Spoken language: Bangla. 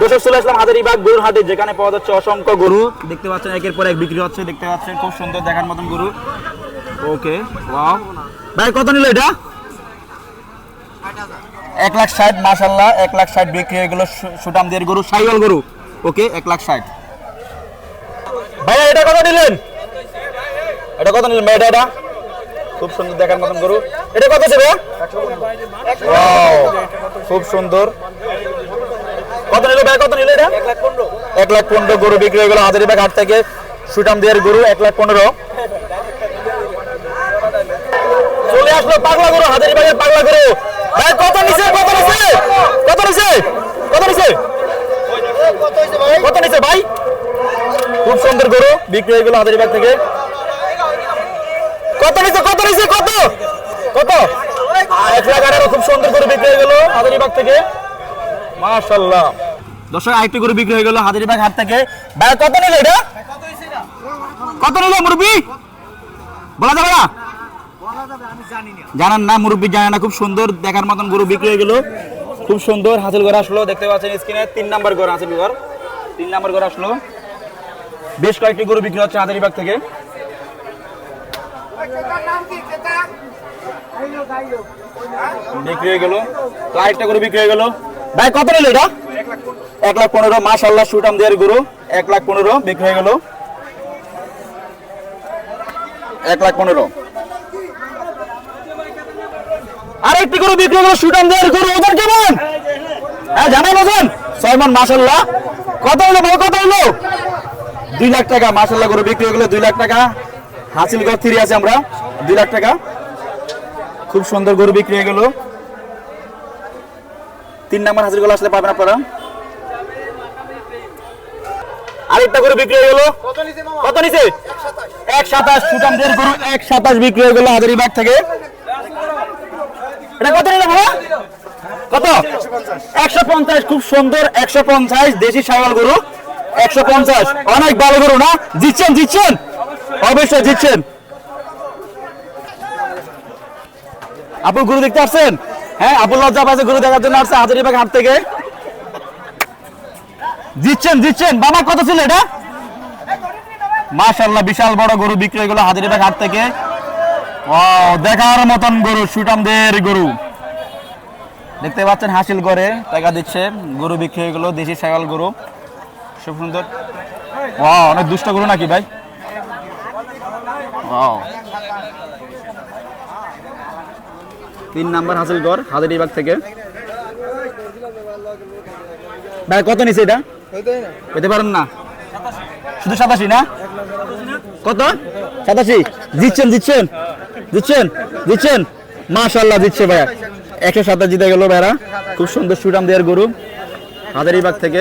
দোষর চলে আসলাম হাজারিবাগ গরুর হাটে, যেখানে পাওয়া যাচ্ছে অসংখ্য গরু। দেখতে পাচ্ছেন, একের পর এক বিক্রি হচ্ছে, দেখতে পাচ্ছেন, খুব সুন্দর দেখার মতন গরু। Okay, wow. ভাই, কত নিল এটা? এক লাখ ষাট মাসাল্লাহ এক লাখ ষাট বিক্রি হয়ে গেল সুটাম দিয়ে গরু, সাইওয়াল গরু। ওকে, এক লাখ ষাট। ভাইয়া, এটা কত নিলেন? এটা কত নিলেন ভাই, এটা খুব সুন্দর দেখার মতন গরু। এটা কত ছিল খুব সুন্দর। কত নিল ভাই? কত নিল এটা? এক লাখ পনেরো। গরু বিক্রি হয়ে গেল হাজারিবাগ হাট থেকে। সুটাম দিয়ার গরু এক লাখ পনেরো। চলে আসলো পাগলা গরু হাজারিবাগের পাগলা গরু। ভাই কত নিছে? কত নিছে? কত নিছে? কত নিছে? কত নিছে ভাই? খুব সুন্দর গরু বিক্রি হয়ে গেল হাজারিবাগ থেকে। কত নিছে? কত নিছে? কত? কত? এক লাখ আঠারো খুব সুন্দর গরু বিক্রি হয়ে গেল হাজারিবাগ থেকে। মাশাল্লাহ দর্শক, আরেকটি গরু বিক্রি হয়ে গেল হাজারিবাগ হাট থেকে। ভাই, কত নিল এটা? কত নিল মুরব্বি? বলা যাবে না? জানান না, মুরব্বি জানে না, খুব সুন্দর দেখার মতন গরু বিক্রি হয়ে গেল। খুব সুন্দর হাসিল ঘর আসলো, দেখতে পাচ্ছেন স্ক্রিনে তিন নাম্বার ঘর হাসিল ঘর তিন নাম্বার ঘর আসলো। বেশ কয়েকটি গরু বিক্রি হচ্ছে হাজারিবাগ থেকে। বিক্রি হয়ে গেল। তো আরেকটা গরু বিক্রি হয়ে গেল। ভাই কত নিল এটা? এক লাখ পনেরো মাশাল্লাহ সুটাম দেওয়ার গরু। এক লাখ পনেরো বিক্রি হয়ে গেল। এক লাখ পনেরো। আর একটি গরু বিক্রি হয়ে গেল সুটাম দেওয়ার গরু। ওজন কেমন? হ্যাঁ জানাই ওজন। ছয় মন মাশাল্লাহ কত হলো ভাই কত হলো? দুই লাখ টাকা মাশাল্লাহ গরু বিক্রি হয়ে গেল দুই লাখ টাকা। হাসিল ঘর ফিরে আছে আমরা দুই লাখ টাকা। খুব সুন্দর গরু বিক্রি হয়ে গেল। তিন নাম্বার হাজির আসলে পাবেন আপনারা। আরেকটা গরু বিক্রি হয়ে গেল। কত নিচে এক সাতাশ। সুটামদের গরু এক সাতাশ বিক্রি হয়ে গেল হাজারিবাগ থেকে। এটা কত নিল বাবা কত? একশো পঞ্চাশ। খুব সুন্দর একশো পঞ্চাশ দেশি গরু। একশো পঞ্চাশ। অনেক ভালো গরু না? জিতছেন জিতছেন? অবশ্যই জিতছেন। আপু গুরু দেখতে আসছেন? হ্যাঁ আপু লজ্জা পাচ্ছে গুরু দেখার জন্য আসছে হাজারিবাগ হাট থেকে। জিতছেন জিতছেন বাবা, কত ছিল এটা? মাশাল্লাহ বিশাল বড় গরু বিক্রি হয়ে গেল হাজারিবাগ হাট থেকে। ও দেখার মতন গরু সুটামদের গরু। দেখতে পাচ্ছেন হাসিল করে টাকা দিচ্ছে। গরু বিক্রি হয়ে গেল, দেশি ছাগল গরু। খুব সুন্দর। ও অনেক দুষ্ট গরু নাকি ভাই? ও তিন নাম্বার হাসিলগড় হাজারিবাগ থেকে। ভাই, কত নিছে এটা? পেতে পারেন না? শুধু সাতাশি না? কত? সাতাশি। দিচ্ছেন দিচ্ছেন দিচ্ছেন দিচ্ছেন মাশাল্লাহ দিচ্ছে ভাইয়া। একশো সাতাশ জিতে গেল ভাইরা। খুব সুন্দর সুটাম দেওয়ার গরু হাজারিবাগ থেকে।